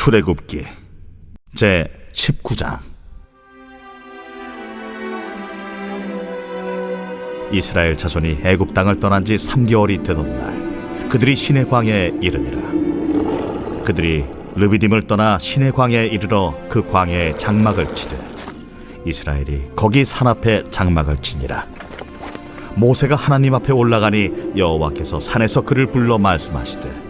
출애굽기 제 19장. 이스라엘 자손이 애굽 땅을 떠난 지 3개월이 되던 날 그들이 시내 광야에 이르니라. 그들이 르비딤을 떠나 시내 광야에 이르러 그 광야에 장막을 치되 이스라엘이 거기 산 앞에 장막을 치니라. 모세가 하나님 앞에 올라가니 여호와께서 산에서 그를 불러 말씀하시되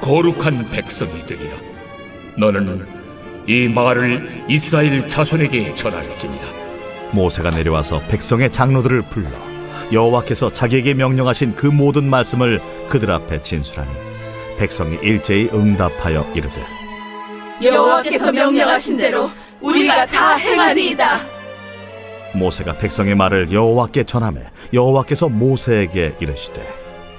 거룩한 백성이 되리라. 너는 이 말을 이스라엘 자손에게 전할지니라. 모세가 내려와서 백성의 장로들을 불러 여호와께서 자기에게 명령하신 그 모든 말씀을 그들 앞에 진술하니 백성이 일제히 응답하여 이르되 여호와께서 명령하신 대로 우리가 다 행하리이다. 모세가 백성의 말을 여호와께 전하매 여호와께서 모세에게 이르시되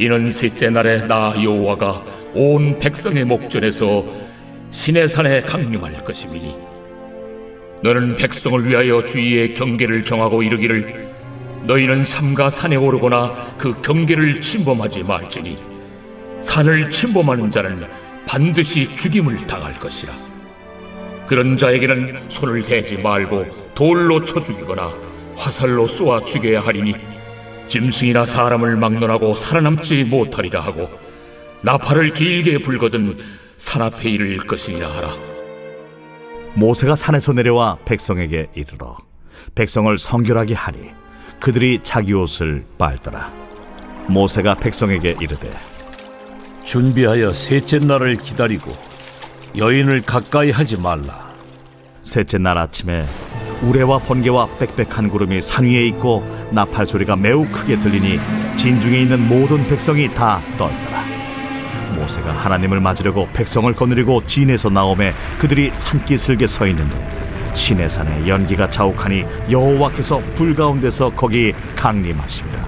이는 셋째 날에 나 여호와가 온 백성의 목전에서 신의 산에 강림할 것임이니 너는 백성을 위하여 주위의 경계를 정하고 이르기를 너희는 삼가 산에 오르거나 그 경계를 침범하지 말지니 산을 침범하는 자는 반드시 죽임을 당할 것이라. 그런 자에게는 손을 대지 말고 돌로 쳐 죽이거나 화살로 쏘아 죽여야 하리니 짐승이나 사람을 막론하고 살아남지 못하리라 하고 나팔을 길게 불거든 산 앞에 이를 것이니라 하라. 모세가 산에서 내려와 백성에게 이르러 백성을 성결하게 하니 그들이 자기 옷을 빨더라 모세가 백성에게 이르되 준비하여 셋째 날을 기다리고 여인을 가까이 하지 말라. 셋째 날 아침에 우레와 번개와 빽빽한 구름이 산 위에 있고 나팔 소리가 매우 크게 들리니 진중에 있는 모든 백성이 다 떨더라. 모세가 하나님을 맞으려고 백성을 거느리고 진에서 나오매 그들이 산기슭에 서 있는데 시내 산에 연기가 자욱하니 여호와께서 불 가운데서 거기 강림하심이라.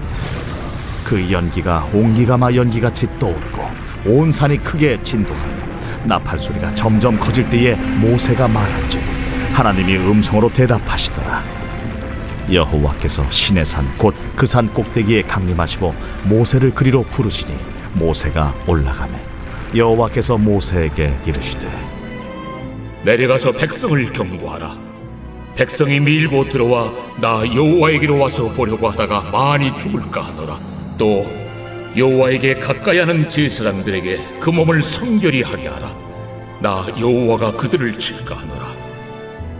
그 연기가 옹기가마 연기같이 떠오르고 온 산이 크게 진동하며 나팔 소리가 점점 커질 때에 모세가 말한즉 하나님이 음성으로 대답하시더라. 여호와께서 신의 산 곧 그 산 꼭대기에 강림하시고 모세를 그리로 부르시니 모세가 올라가매 여호와께서 모세에게 이르시되 내려가서 백성을 경고하라. 백성이 밀고 들어와 나 여호와에게로 와서 보려고 하다가 많이 죽을까 하노라. 또 여호와에게 가까이 하는 제사장들에게 그 몸을 성결히 하게 하라. 나 여호와가 그들을 칠까 하노라.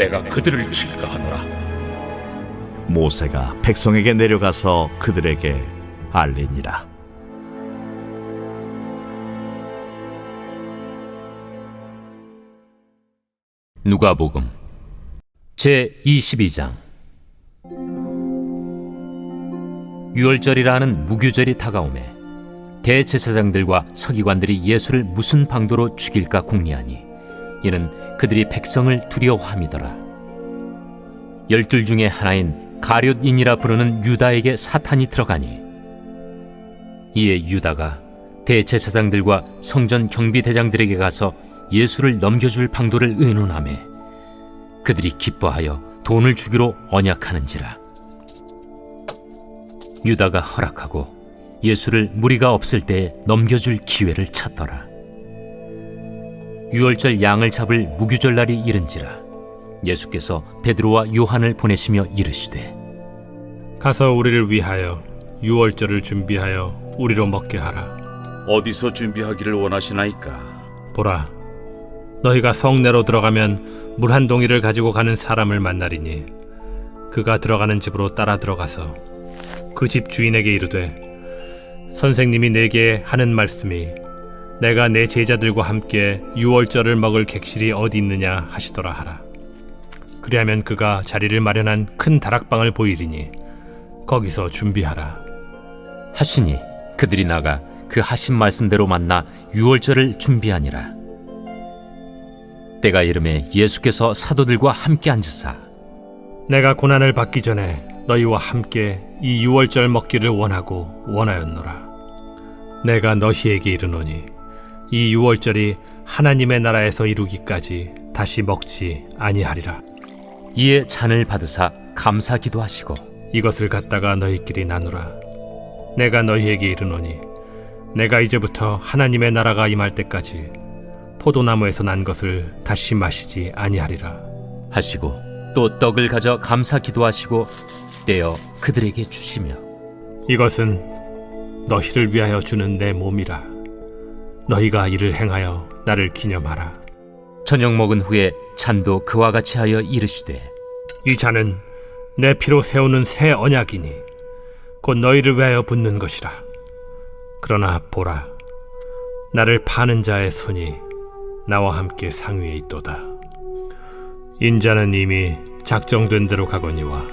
내가 그들을 칠까 하노라. 모세가 백성에게 내려가서 그들에게 알리니라 누가복음 제 22장 유월절이라는 무교절이 다가오매 대제사장들과 서기관들이 예수를 무슨 방도로 죽일까 궁리하니 이는 그들이 백성을 두려워함이더라 열둘 중에 하나인 가룟인이라 부르는 유다에게 사탄이 들어가니 이에 유다가 대제사장들과 성전 경비대장들에게 가서 예수를 넘겨줄 방도를 의논하매 그들이 기뻐하여 돈을 주기로 언약하는지라 유다가 허락하고 예수를 무리가 없을 때에 넘겨줄 기회를 찾더라. 유월절 양을 잡을 무교절 날이 이른지라 예수께서 베드로와 요한을 보내시며 이르시되 가서 우리를 위하여 유월절을 준비하여 우리로 먹게 하라. 어디서 준비하기를 원하시나이까? 보라, 너희가 성내로 들어가면 물 한 동이를 가지고 가는 사람을 만나리니 그가 들어가는 집으로 따라 들어가서 그 집 주인에게 이르되 선생님이 내게 하는 말씀이 내가 내 제자들과 함께 유월절을 먹을 객실이 어디 있느냐 하시더라 하라. 그리하면 그가 자리를 마련한 큰 다락방을 보이리니 거기서 준비하라. 하시니 그들이 나가 그 하신 말씀대로 만나 유월절을 준비하니라. 때가 이름에 예수께서 사도들과 함께 앉으사 내가 고난을 받기 전에 너희와 함께 이 유월절 먹기를 원하고 원하였노라. 내가 너희에게 이르노니 이 유월절이 하나님의 나라에서 이루기까지 다시 먹지 아니하리라. 이에 잔을 받으사 감사 기도 하시고 이것을 갖다가 너희끼리 나누라. 내가 너희에게 이르노니 내가 이제부터 하나님의 나라가 임할 때까지 포도나무에서 난 것을 다시 마시지 아니하리라. 하시고 또 떡을 가져 감사 기도 하시고 떼어 그들에게 주시며 이것은 너희를 위하여 주는 내 몸이라. 너희가 이를 행하여 나를 기념하라. 저녁 먹은 후에 잔도 그와 같이 하여 이르시되 이 잔은 내 피로 세우는 새 언약이니 곧 너희를 위하여 붓는 것이라. 그러나 보라, 나를 파는 자의 손이 나와 함께 상위에 있도다. 인자는 이미 작정된 대로 가거니와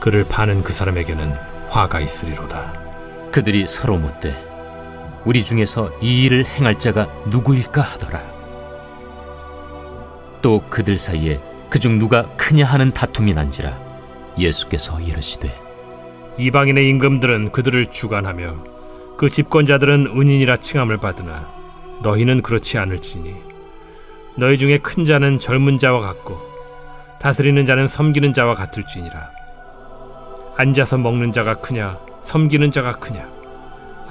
그를 파는 그 사람에게는 화가 있으리로다. 그들이 서로 묻되 우리 중에서 이 일을 행할 자가 누구일까 하더라. 또 그들 사이에 그중 누가 크냐 하는 다툼이 난지라 예수께서 이르시되 이방인의 임금들은 그들을 주관하며 그 집권자들은 은인이라 칭함을 받으나 너희는 그렇지 않을지니 너희 중에 큰 자는 젊은 자와 같고 다스리는 자는 섬기는 자와 같을지니라 앉아서 먹는 자가 크냐 섬기는 자가 크냐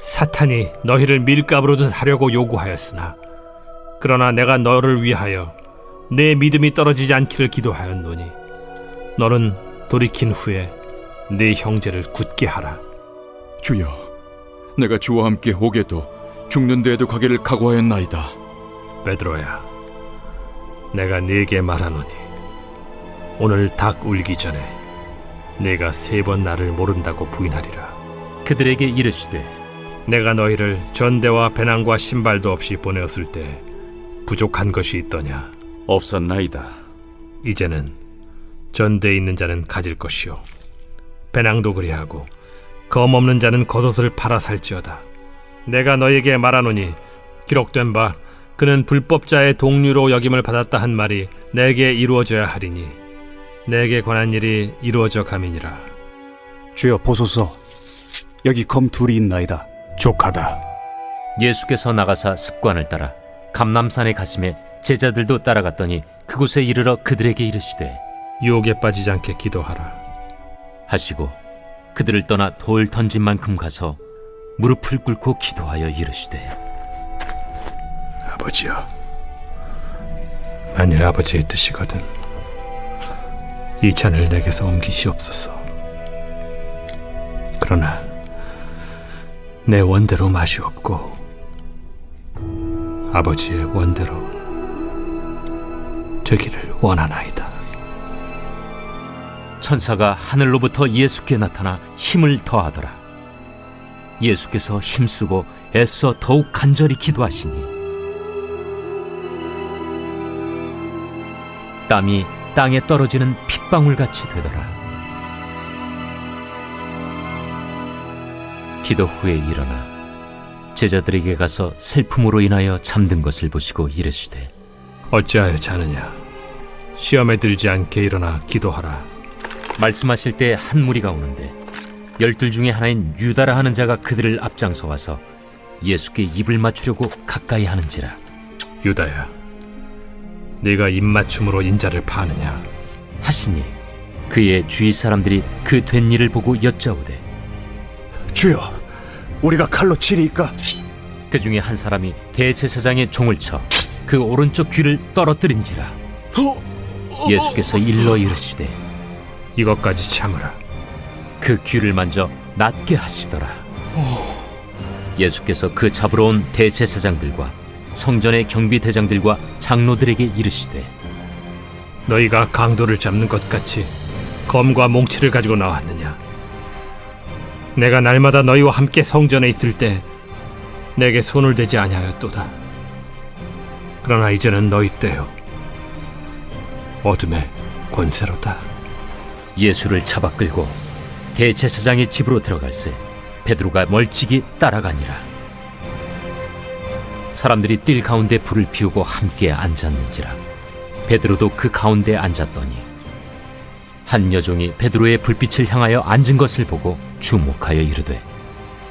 사탄이 너희를 밀가부로도 하려고 요구하였으나 그러나 내가 너를 위하여 내 믿음이 떨어지지 않기를 기도하였노니 너는 돌이킨 후에 네 형제를 굳게 하라. 주여, 내가 주와 함께 오게도 죽는 데에도 가기를 각오하였나이다. 베드로야, 내가 네게 말하노니 오늘 닭 울기 전에 네가 세 번 나를 모른다고 부인하리라. 그들에게 이르시되 내가 너희를 전대와 배낭과 신발도 없이 보내었을 때 부족한 것이 있더냐? 없었나이다. 이제는 전대에 있는 자는 가질 것이요. 배낭도 그리하고 검 없는 자는 겉옷을 팔아 살지어다. 내가 너에게 말하노니 기록된 바 그는 불법자의 동류로 여김을 받았다 한 말이 내게 이루어져야 하리니 내게 관한 일이 이루어져 감이니라. 주여 보소서. 여기 검 둘이 있나이다 족하다. 예수께서 나가사 습관을 따라 감남산에 가심에 제자들도 따라갔더니 그곳에 이르러 그들에게 이르시되 유혹에 빠지지 않게 기도하라. 하시고 그들을 떠나 돌 던진 만큼 가서 무릎을 꿇고 기도하여 이르시되 아버지여 만일 아버지의 뜻이거든 이 잔을 내게서 옮기시옵소서. 그러나 내 원대로 맛이 없고 아버지의 원대로 되기를 원하나이다 천사가 하늘로부터 예수께 나타나 힘을 더하더라. 예수께서 힘쓰고 애써 더욱 간절히 기도하시니 땀이 땅에 떨어지는 핏방울 같이 되더라. 기도 후에 일어나 제자들에게 가서 슬픔으로 인하여 잠든 것을 보시고 이르시되 어찌하여 자느냐? 시험에 들지 않게 일어나 기도하라. 말씀하실 때 한 무리가 오는데 열둘 중에 하나인 유다라 하는 자가 그들을 앞장서 와서 예수께 입을 맞추려고 가까이 하는지라. 유다야 네가 입맞춤으로 인자를 파느냐? 하시니 그의 주위 사람들이 그 된 일을 보고 여짜오되 주여, 우리가 칼로 치리이까? 그 중에 한 사람이 대제사장의 종을 쳐 그 오른쪽 귀를 떨어뜨린지라. 예수께서 일러 이르시되 이것까지 참으라. 그 귀를 만져 낫게 하시더라. 예수께서 그 잡으러 온 대제사장들과 성전의 경비대장들과 장로들에게 이르시되 너희가 강도를 잡는 것 같이 검과 몽치를 가지고 나왔느냐 내가 날마다 너희와 함께 성전에 있을 때 내게 손을 대지 아니하였도다. 그러나 이제는 너희 때요. 어둠의 권세로다. 예수를 잡아 끌고 대제사장의 집으로 들어갈새 베드로가 멀찍이 따라가니라. 사람들이 뜰 가운데 불을 피우고 함께 앉았는지라 베드로도 그 가운데 앉았더니 한 여종이 베드로의 불빛을 향하여 앉은 것을 보고 주목하여 이르되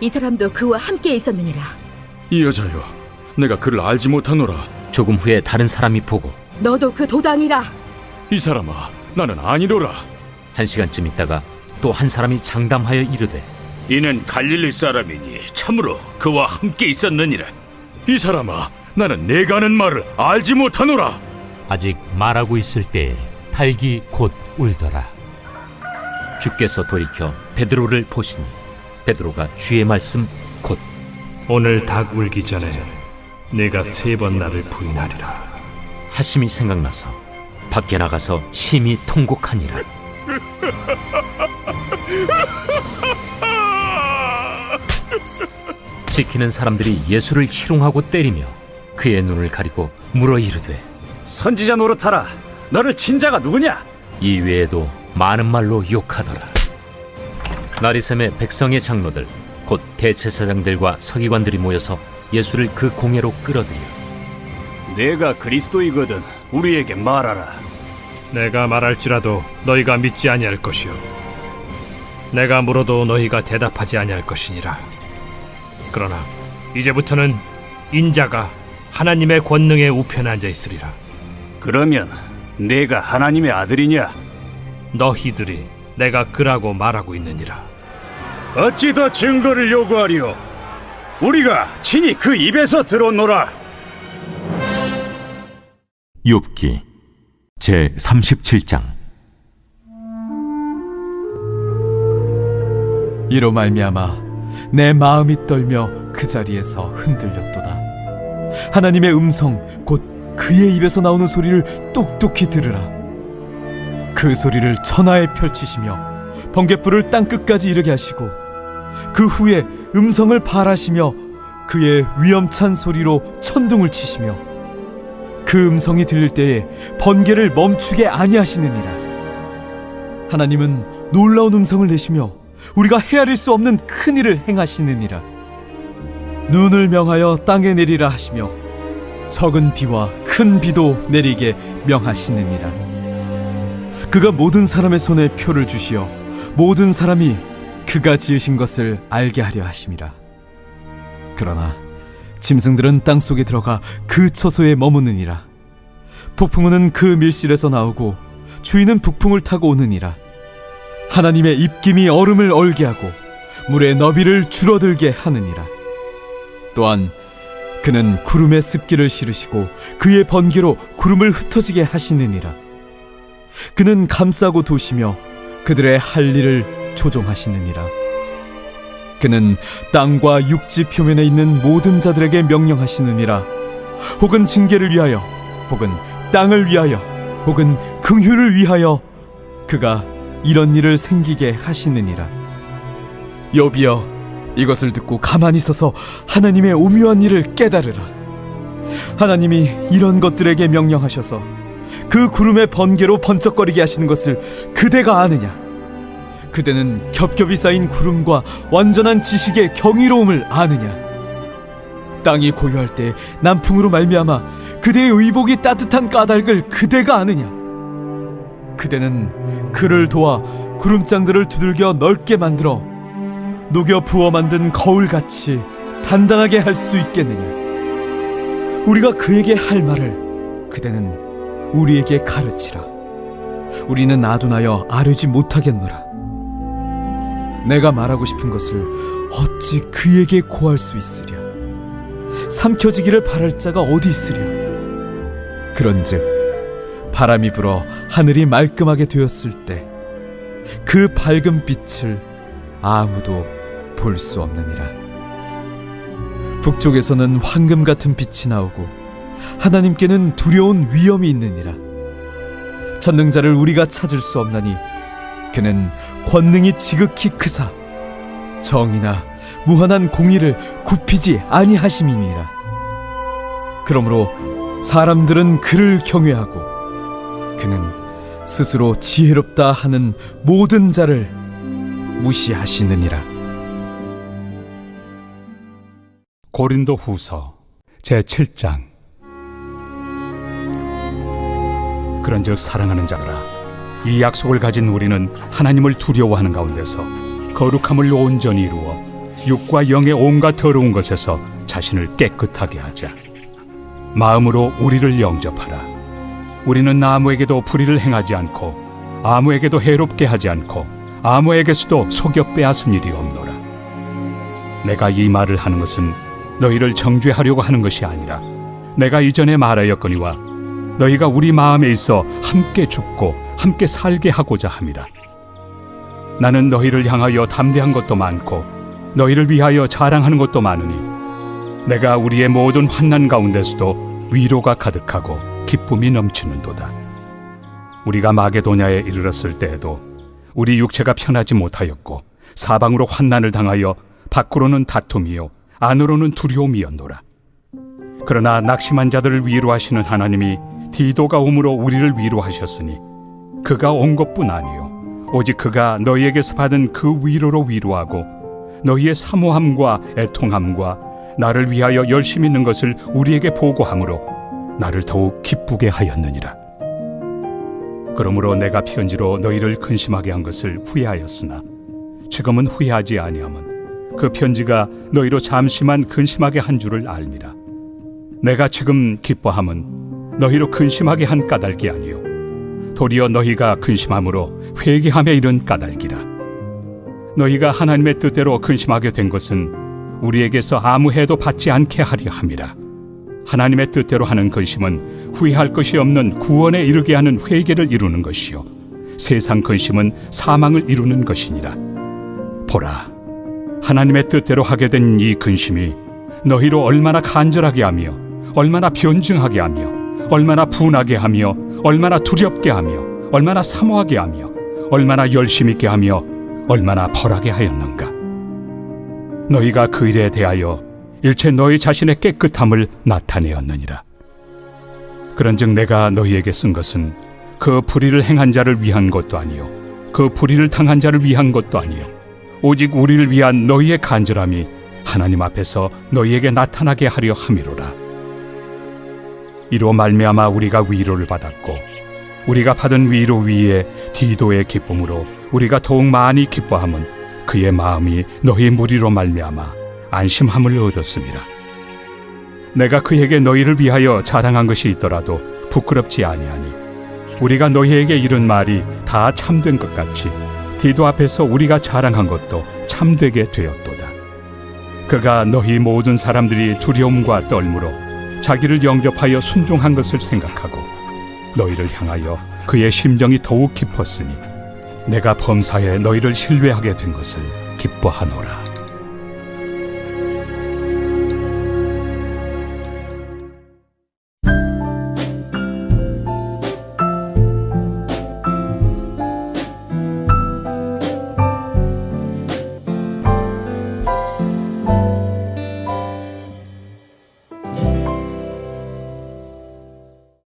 이 사람도 그와 함께 있었느니라. 이 여자여, 내가 그를 알지 못하노라. 조금 후에 다른 사람이 보고 너도 그 도당이라. 이 사람아, 나는 아니로라. 한 시간쯤 있다가 또 한 사람이 장담하여 이르되 이는 갈릴리 사람이니 참으로 그와 함께 있었느니라. 이 사람아, 나는 내가 하는 말을 알지 못하노라. 아직 말하고 있을 때에 닭이 곧 울더라. 주께서 돌이켜 베드로를 보시니 베드로가 주의 말씀 곧 오늘 닭 울기 전에 내가 세 번 나를 부인하리라 하심이 생각나서 밖에 나가서 심히 통곡하니라. 지키는 사람들이 예수를 희롱하고 때리며 그의 눈을 가리고 물어 이르되 선지자 노릇하라. 너를 친자가 누구냐? 이 외에도 많은 말로 욕하더라. 나리샘의 백성의 장로들 곧 대제사장들과 서기관들이 모여서 예수를 그 공회로 끌어들여 내가 그리스도이거든. 우리에게 말하라. 내가 말할지라도 너희가 믿지 아니할 것이요 내가 물어도 너희가 대답하지 아니할 것이니라 그러나 이제부터는 인자가 하나님의 권능의 우편에 앉아 있으리라 그러면 내가 하나님의 아들이냐? 너희들이 내가 그라고 말하고 있느니라 어찌 더 증거를 요구하리오? 우리가 친히 그 입에서 들었노라. 욥기 제 37장 이로 말미암아 내 마음이 떨며 그 자리에서 흔들렸도다. 하나님의 음성 곧 그의 입에서 나오는 소리를 똑똑히 들으라. 그 소리를 천하에 펼치시며 번갯불을 땅 끝까지 이르게 하시고 그 후에 음성을 발하시며 그의 위엄찬 소리로 천둥을 치시며 그 음성이 들릴 때에 번개를 멈추게 아니하시느니라. 하나님은 놀라운 음성을 내시며 우리가 헤아릴 수 없는 큰 일을 행하시느니라. 눈을 명하여 땅에 내리라 하시며 적은 비와 큰 비도 내리게 명하시느니라. 그가 모든 사람의 손에 표를 주시어 모든 사람이 그가 지으신 것을 알게 하려 하심이라. 그러나 짐승들은 땅 속에 들어가 그 처소에 머무느니라. 폭풍우는 그 밀실에서 나오고 주인은 북풍을 타고 오느니라. 하나님의 입김이 얼음을 얼게 하고 물의 너비를 줄어들게 하느니라. 또한 그는 구름의 습기를 실으시고 그의 번개로 구름을 흩어지게 하시느니라. 그는 감싸고 도시며 그들의 할 일을 조종하시느니라. 그는 땅과 육지 표면에 있는 모든 자들에게 명령하시느니라. 혹은 징계를 위하여, 혹은 땅을 위하여, 혹은 긍휼을 위하여 그가 이런 일을 생기게 하시느니라. 여비여, 이것을 듣고 가만히 서서 하나님의 오묘한 일을 깨달으라. 하나님이 이런 것들에게 명령하셔서 그 구름의 번개로 번쩍거리게 하시는 것을 그대가 아느냐? 그대는 겹겹이 쌓인 구름과 완전한 지식의 경이로움을 아느냐? 땅이 고요할 때 남풍으로 말미암아 그대의 의복이 따뜻한 까닭을 그대가 아느냐? 그대는 그를 도와 구름장들을 두들겨 넓게 만들어 녹여 부어 만든 거울같이 단단하게 할 수 있겠느냐? 우리가 그에게 할 말을 그대는 우리에게 가르치라. 우리는 아둔하여 아뢰지 못하겠노라. 내가 말하고 싶은 것을 어찌 그에게 고할 수 있으랴? 삼켜지기를 바랄 자가 어디 있으랴? 그런즉 바람이 불어 하늘이 말끔하게 되었을 때 그 밝은 빛을 아무도 볼 수 없느니라. 북쪽에서는 황금 같은 빛이 나오고 하나님께는 두려운 위험이 있느니라. 전능자를 우리가 찾을 수 없나니 그는 권능이 지극히 크사 정의나 무한한 공의를 굽히지 아니하심이니라. 그러므로 사람들은 그를 경외하고 그는 스스로 지혜롭다 하는 모든 자를 무시하시느니라. 고린도 후서 제7장 그런즉 사랑하는 자들아 이 약속을 가진 우리는 하나님을 두려워하는 가운데서 거룩함을 온전히 이루어 육과 영의 온갖 더러운 것에서 자신을 깨끗하게 하자. 마음으로 우리를 영접하라. 우리는 아무에게도 불의를 행하지 않고 아무에게도 해롭게 하지 않고 아무에게서도 속여 빼앗은 일이 없노라. 내가 이 말을 하는 것은 너희를 정죄하려고 하는 것이 아니라 내가 이전에 말하였거니와 너희가 우리 마음에 있어 함께 죽고 함께 살게 하고자 함이라 나는 너희를 향하여 담대한 것도 많고 너희를 위하여 자랑하는 것도 많으니 내가 우리의 모든 환난 가운데서도 위로가 가득하고 기쁨이 넘치는도다 우리가 마게도냐에 이르렀을 때에도 우리 육체가 편하지 못하였고 사방으로 환난을 당하여 밖으로는 다툼이요 안으로는 두려움이었노라. 그러나 낙심한 자들을 위로하시는 하나님이 디도가 오므로 우리를 위로하셨으니 그가 온 것뿐 아니요 오직 그가 너희에게서 받은 그 위로로 위로하고 너희의 사모함과 애통함과 나를 위하여 열심히 있는 것을 우리에게 보고함으로 나를 더욱 기쁘게 하였느니라. 그러므로 내가 편지로 너희를 근심하게 한 것을 후회하였으나 지금은 후회하지 아니함은 그 편지가 너희로 잠시만 근심하게 한 줄을 알미라. 내가 지금 기뻐함은 너희로 근심하게 한 까닭이 아니요 도리어 너희가 근심함으로 회개함에 이른 까닭이라. 너희가 하나님의 뜻대로 근심하게 된 것은 우리에게서 아무 해도 받지 않게 하려 함이라. 하나님의 뜻대로 하는 근심은 후회할 것이 없는 구원에 이르게 하는 회개를 이루는 것이요 세상 근심은 사망을 이루는 것이니라. 보라, 하나님의 뜻대로 하게 된 이 근심이 너희로 얼마나 간절하게 하며 얼마나 변증하게 하며 얼마나 분하게 하며 얼마나 두렵게 하며 얼마나 사모하게 하며 얼마나 열심 있게 하며 얼마나 벌하게 하였는가 너희가 그 일에 대하여 일체 너희 자신의 깨끗함을 나타내었느니라 그런즉 내가 너희에게 쓴 것은 그 불의를 행한 자를 위한 것도 아니요 그 불의를 당한 자를 위한 것도 아니요 오직 우리를 위한 너희의 간절함이 하나님 앞에서 너희에게 나타나게 하려 함이로라. 이로 말미암아 우리가 위로를 받았고 우리가 받은 위로 위에 디도의 기쁨으로 우리가 더욱 많이 기뻐함은 그의 마음이 너희 무리로 말미암아 안심함을 얻었습니다. 내가 그에게 너희를 위하여 자랑한 것이 있더라도 부끄럽지 아니하니 우리가 너희에게 이른 말이 다 참된 것 같이 디도 앞에서 우리가 자랑한 것도 참되게 되었도다. 그가 너희 모든 사람들이 두려움과 떨므로 자기를 영접하여 순종한 것을 생각하고 너희를 향하여 그의 심정이 더욱 깊었으니 내가 범사에 너희를 신뢰하게 된 것을 기뻐하노라.